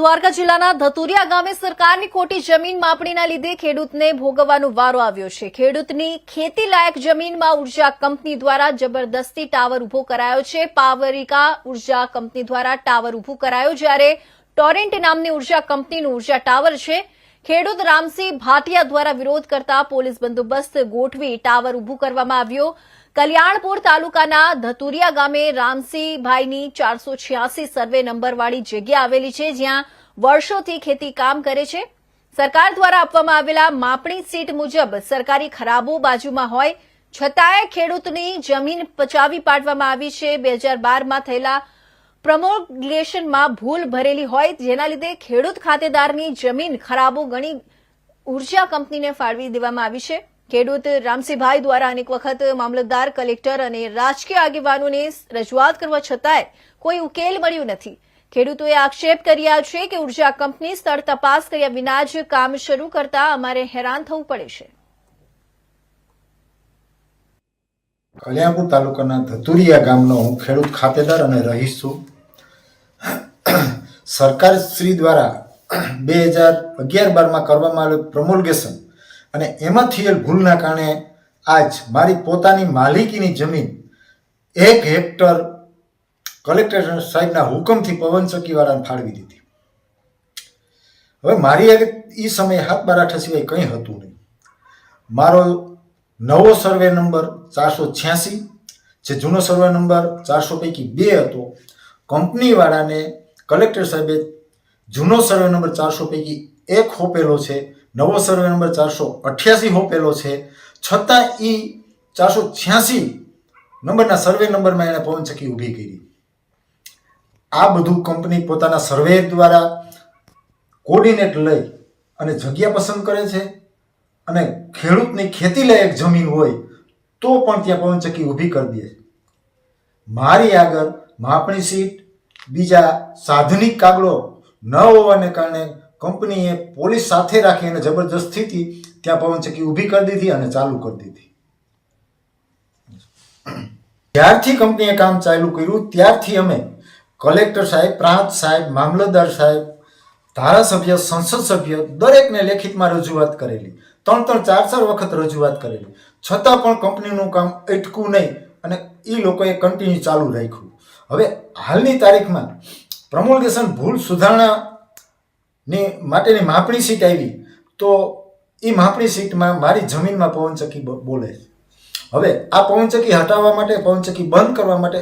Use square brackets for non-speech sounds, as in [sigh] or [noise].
દ્વારકા જિલ્લાના ધતુરિયા ગામે સરકારની ખોટી જમીન માપણીના લીધે ખેડૂતને ભોગવવાનો વારો આવ્યો છે. ખેડૂતની ખેતી લાયક જમીનમાં ઊર્જા કંપની દ્વારા જબરદસ્તી ટાવર ઊભો કરાયો છે. પાવરિકા ઊર્જા કંપની દ્વારા ટાવર ઊભો કરાયો, જ્યારે ટોરેન્ટ નામની ઊર્જા કંપનીનું ઊર્જા ટાવર છે. ખેડૂત રામસિંહ ભાટિયા દ્વારા વિરોધ કરતા પોલીસ બંદોબસ્ત ગોઠવી ટાવર ઉભું કરવામાં આવ્યો. કલ્યાણપુર તાલુકાના ધતુરિયા ગામે રામસિંહભાઈની ચારસો છ્યાસી સર્વે નંબરવાળી જગ્યા આવેલી છે, જ્યાં વર્ષોથી ખેતી કામ કરે છે. સરકાર દ્વારા આપવામાં આવેલા માપણી સીટ મુજબ સરકારી ખરાબો બાજુમાં હોય, છતાંય ખેડૂતની જમીન પચાવી પાડવામાં આવી છે. બે હજાર બારમાં થયેલા પ્રમોગ્લેશનમાં ભૂલ ભરેલી હોય જેના લીધે ખેડૂત ખાતેદારની જમીન ખરાબો ગણી ઊર્જા કંપનીને ફાળવી દેવામાં આવી છે. ખેડૂત રામસિંહભાઈ દ્વારા અનેક વખત મામલતદાર કલેક્ટર અને રાજકીય આગેવાનોને રજૂઆત કરવા છતાંય કોઈ ઉકેલ મળ્યો નથી. ખેડૂતોએ આક્ષેપ કર્યા છે કે ઊર્જા કંપની સ્થળ તપાસ કર્યા વિના જ કામ શરૂ કરતા અમારે હેરાન થવું પડે છે. કલ્યાણપુર તાલુકાના ધતુરિયા ગામનો હું ખેડૂત ખાતેદાર અને રહીશ છું. સરકાર શ્રી દ્વારા [clears throat] બે હજાર અગિયાર બારમાં કરવામાં આવેલું પ્રમોલગેશન અને એમાં થયેલ ભૂલના કારણે આજ મારી પોતાની માલિકીની જમીન એક હેક્ટર કલેક્ટર સાહેબના હુકમથી પવનચક્કીવાળાને ફાળવી દીધી. હવે મારી આગળ એ સમયે હાથ બરાઠા સિવાય કંઈ હતું નહીં. મારો નવો સર્વે નંબર ચારસો છ્યાસી, જે જૂનો સર્વે નંબર ચારસો પૈકી બે હતો, કંપનીવાળાને કલેક્ટર સાહેબે જૂનો સર્વે નંબર ચારસો પૈકી એક હોપેલો છે, નવો સર્વે નંબર ચારસો અઠ્યાસી હોપેલો છે, છતાં એ ચારસો છ્યાસી નંબરના સર્વે નંબરમાં એણે પવનચક્કી ઊભી કરી. આ બધું કંપની પોતાના સર્વે દ્વારા કોર્ડિનેટ લઈ અને જગ્યા પસંદ કરે છે અને ખેડૂતની ખેતી લાયક જમીન હોય તો પણ ત્યાં પવનચક્કી ઊભી કરી દે મારી આગળ માપણી સીટ બીજા સાધનિક કાગળો ન હોવાને કારણે કંપનીએ પોલીસ સાથે રાખી અને જબરજસ્તીથી ત્યાં પવનચક્કી ઊભી કરી દીધી અને ચાલુ કરી દીધી. જ્યારથી કંપનીએ કામ ચાલુ કર્યું, ત્યારથી અમે કલેક્ટર સાહેબ, પ્રાંત સાહેબ, મામલતદાર સાહેબ, ધારાસભ્ય, સંસદ સભ્ય દરેકને લેખિતમાં રજૂઆત કરેલી. ત્રણ ત્રણ ચાર ચાર વખત રજૂઆત કરેલી. છતાં પણ કંપનીનું કામ અટકું નહીં અને એ લોકોએ કન્ટિન્યુ ચાલુ રાખ્યું. હવે હાલની તારીખમાં પ્રમોલગેશન ભૂલ સુધારણાની માટેની માપણી સીટ આવી, તો એ માપણી સીટમાં મારી જમીનમાં પવનચક્કી બોલે છે. હવે આ પવનચક્કી હટાવવા માટે, પવનચક્કી બંધ કરવા માટે